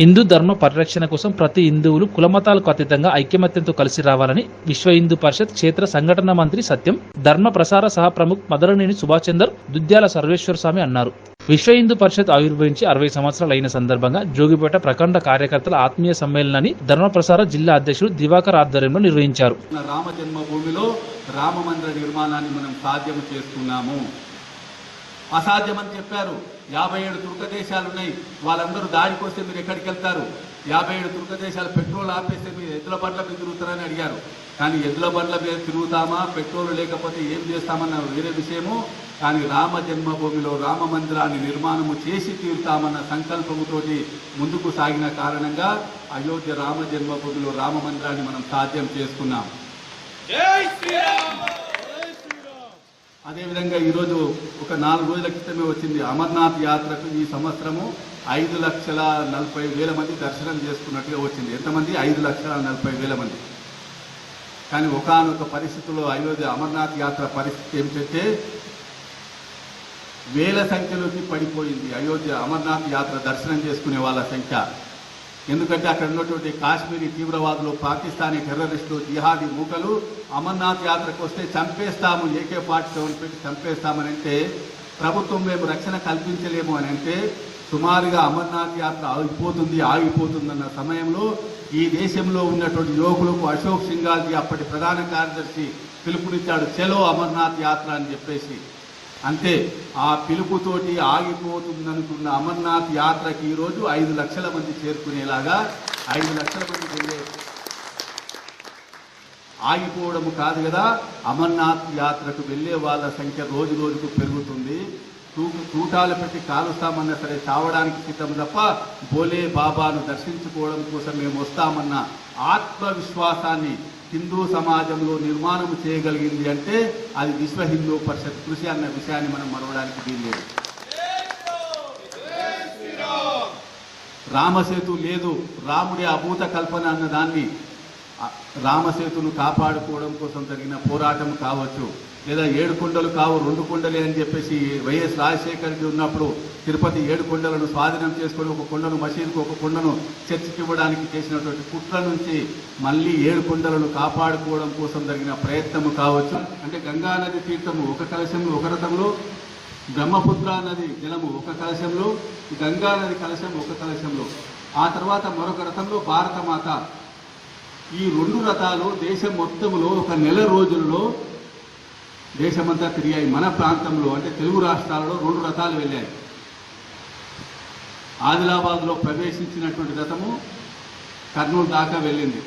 హిందూ ధర్మ పరిరక్షణ కోసం ప్రతి హిందువులు కులమతాలకు అతీతంగా ఐక్యమత్యంతో కలిసి రావాలని విశ్వ హిందూ పరిషత్ క్షేత్ర సంఘటన మంత్రి సత్యం ధర్మ ప్రసార సహ ప్రముఖ్ మదరనేని సుభాష్ చందర్ దుద్యాల సర్వేశ్వర స్వామి అన్నారు. విశ్వ హిందూ పరిషత్ ఆవిర్భవించి అరవై సంవత్సరాలు అయిన సందర్భంగా జోగిపేట ప్రఖండ కార్యకర్తల ఆత్మీయ సమ్మేళనాన్ని ధర్మ ప్రసార జిల్లా అధ్యక్షుడు దివాకర్ ఆధ్వర్యంలో నిర్వహించారు. రామ జన్మభూమిలో రామ మందిర నిర్మాణాన్ని మనం సాధ్యం చేస్తున్నాము. అసాధ్యమని చెప్పారు. యాభై ఏడు తుర్క దేశాలు ఉన్నాయి వాళ్ళందరూ దాడికి వస్తే మీరు ఎక్కడికి వెళ్తారు? యాభై ఏడు తుర్క దేశాలు పెట్రోల్ ఆపేస్తే మీరు ఎద్దుల బండ్ల మీద తిరుగుతారని అడిగారు. కానీ ఎద్దుల బండ్ల మీద తిరుగుతామా? పెట్రోల్ లేకపోతే ఏం చేస్తామన్న వేరే విషయము. కానీ రామ జన్మభూమిలో రామ మందిరాన్ని నిర్మాణము చేసి తీరుతామన్న సంకల్పముతోటి ముందుకు సాగిన కారణంగా అయోధ్య రామ జన్మభూమిలో రామ మందిరాన్ని మనం సాధ్యం చేసుకున్నాం. అదేవిధంగా ఈరోజు ఒక నాలుగు రోజుల క్రితమే వచ్చింది అమర్నాథ్ యాత్రకు ఈ సంవత్సరము ఐదు లక్షల నలభై వేల మంది దర్శనం చేసుకున్నట్టుగా వచ్చింది. ఎంతమంది? ఐదు లక్షల నలభై వేల మంది. కానీ ఒకానొక పరిస్థితుల్లో అయోధ్య అమర్నాథ్ యాత్ర పరిస్థితి ఏమిటంటే వేల సంఖ్యలోకి పడిపోయింది. అయోధ్య అమర్నాథ్ యాత్ర దర్శనం చేసుకునే వాళ్ళ సంఖ్య. ఎందుకంటే అక్కడ ఉన్నటువంటి కాశ్మీరీ తీవ్రవాదులు పాకిస్తానీ టెర్రరిస్టులు జిహాదీ మూకలు అమర్నాథ్ యాత్రకు వస్తే చంపేస్తాము ఏకే పార్టీ సెవెన్ పెట్టి చంపేస్తామని అంటే ప్రభుత్వం మేము రక్షణ కల్పించలేము అని అంటే సుమారుగా అమర్నాథ్ యాత్ర ఆగిపోతుంది ఆగిపోతుందన్న సమయంలో ఈ దేశంలో ఉన్నటువంటి యువకులకు అశోక్ సింగాల్జీ అప్పటి ప్రధాన కార్యదర్శి పిలుపునిచ్చాడు చెలో అమర్నాథ్ యాత్ర అని చెప్పేసి అంతే ఆ పిలుపుతోటి ఆగిపోతుందనుకున్న అమర్నాథ్ యాత్రకి ఈరోజు ఐదు లక్షల మంది చేరుకునేలాగా ఐదు లక్షల మంది వెళ్ళే ఆగిపోవడము కాదు కదా అమర్నాథ్ యాత్రకు వెళ్ళే వాళ్ళ సంఖ్య రోజు రోజుకు పెరుగుతుంది. తూ- తూటాలు పెట్టి కాలుస్తామన్నా సరే చావడానికి సిద్ధం తప్ప బోలే బాబాను దర్శించుకోవడం కోసం మేము వస్తామన్న ఆత్మవిశ్వాసాన్ని హిందూ సమాజంలో నిర్మాణం చేయగలిగింది అంటే అది విశ్వ హిందూ పరిషత్ కృషి అన్న విషయాన్ని మనం మరవడానికి వీల్లేదు. రామసేతు లేదు రాముడి అభూత కల్పన అన్న దాన్ని రామసేతును కాపాడుకోవడం కోసం జరిగిన పోరాటం కావచ్చు లేదా ఏడు కొండలు కావు రెండు కొండలే అని చెప్పేసి వైఎస్ రాజశేఖర్ రెడ్డి ఉన్నప్పుడు తిరుపతి ఏడు కొండలను స్వాధీనం చేసుకొని ఒక కొండను మసీదుకు ఒక కొండను చర్చికి ఇవ్వడానికి చేసినటువంటి కుట్ర నుంచి మళ్ళీ ఏడు కొండలను కాపాడుకోవడం కోసం జరిగిన ప్రయత్నము కావచ్చు. అంటే గంగానది తీర్థము ఒక కలశంలో ఒక రథంలో బ్రహ్మపుత్ర నది జలము ఒక కలశంలో గంగానది కలశం ఒక కలశంలో. ఆ తర్వాత మరొక రథంలో భారతమాత ఈ రెండు రథాలు దేశం మొత్తంలో ఒక నెల రోజుల్లో దేశమంతా తిరిగాయి. మన ప్రాంతంలో అంటే తెలుగు రాష్ట్రాలలో రెండు రథాలు వెళ్ళాయి. ఆదిలాబాద్లో ప్రవేశించినటువంటి రథము కర్నూలు దాకా వెళ్ళింది.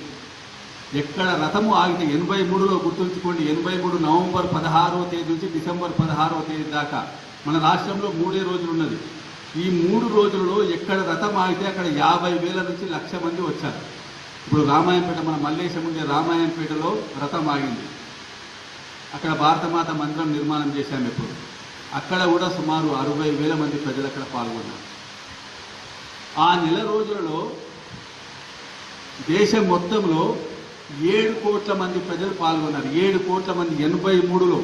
ఎక్కడ రథము ఆగితే ఎనభై మూడులో గుర్తుంచుకోండి. ఎనభై మూడు నవంబర్ పదహారో తేదీ నుంచి డిసెంబర్ పదహారో తేదీ దాకా మన రాష్ట్రంలో మూడే రోజులు ఉన్నది ఈ మూడు రోజులలో ఎక్కడ రథం ఆగితే అక్కడ యాభై వేల నుంచి లక్ష మంది వచ్చారు. ఇప్పుడు రామాయంపేట మన మల్లేశం ఉండే రామాయంపేటలో రథం ఆగింది. అక్కడ భారతమాత మందిరం నిర్మాణం చేశాము ఇప్పుడు అక్కడ కూడా సుమారు అరవై వేల మంది ప్రజలు అక్కడ పాల్గొన్నారు. ఆ నెల రోజులలో దేశం మొత్తంలో ఏడు కోట్ల మంది ప్రజలు పాల్గొన్నారు. ఏడు కోట్ల మంది ఎనభై మూడులో.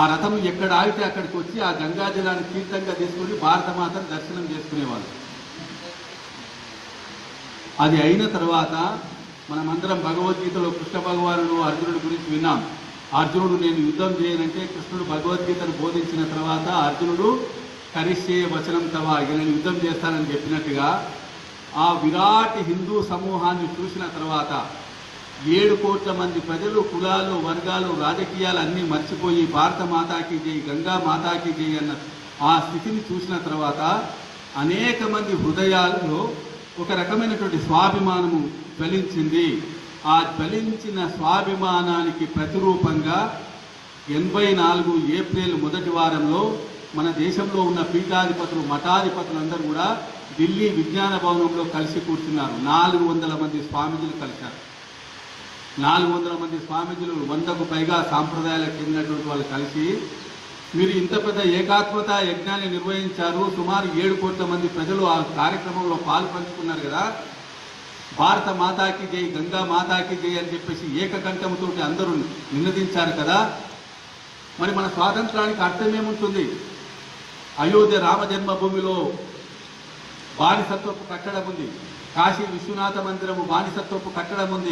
ఆ రథం ఎక్కడ ఆగితే అక్కడికి వచ్చి ఆ గంగా జలాన్ని తీర్థంగా తీసుకుని భారతమాతను దర్శనం చేసుకునేవాళ్ళు. అది అయిన తర్వాత మనమందరం భగవద్గీతలో కృష్ణ భగవానుడు అర్జునుడి గురించి విన్నాం. అర్జునుడు నేను యుద్ధం చేయనంటే కృష్ణుడు భగవద్గీతను బోధించిన తర్వాత అర్జునుడు కరిష్యే వచనం తవా నేను యుద్ధం చేస్తానని చెప్పినట్టుగా ఆ విరాట్ హిందూ సమూహాన్ని చూసిన తర్వాత ఏడు కోట్ల మంది ప్రజలు కులాలు వర్గాలు రాజకీయాలు అన్నీ మర్చిపోయి భారత మాతాకి జై గంగా మాతాకి జై అన్న ఆ స్థితిని చూసిన తర్వాత అనేక మంది హృదయాల్లో ఒక రకమైనటువంటి స్వాభిమానము ఫలించింది. ఆ ఫలించిన స్వాభిమానానికి ప్రతిరూపంగా ఎనభై నాలుగు ఏప్రిల్ మొదటి వారంలో మన దేశంలో ఉన్న పీఠాధిపతులు మఠాధిపతులందరూ కూడా ఢిల్లీ విజ్ఞాన భవనంలో కలిసి కూర్చున్నారు. నాలుగు వందల మంది స్వామీజీలు కలిశారు. నాలుగు వందల మంది స్వామీజీలు వందకు పైగా సాంప్రదాయాలకు చెందినటువంటి వాళ్ళు కలిసి మీరు ఇంత పెద్ద ఏకాత్మత యజ్ఞాన్ని నిర్వహించారు సుమారు ఏడు కోట్ల మంది ప్రజలు ఆ కార్యక్రమంలో పాలు పంచుకున్నారు కదా. భారత మాతాకి జై గంగా మాతాకి జై అని చెప్పేసి ఏకకంఠంతో అందరూ నినదించారు కదా. మరి మన స్వాతంత్రానికి అర్థం ఏముంటుంది అయోధ్య రామ జన్మభూమిలో బానిసత్వపు కట్టడం ఉంది కాశీ విశ్వనాథ మందిరము బానిసత్వపు కట్టడం ఉంది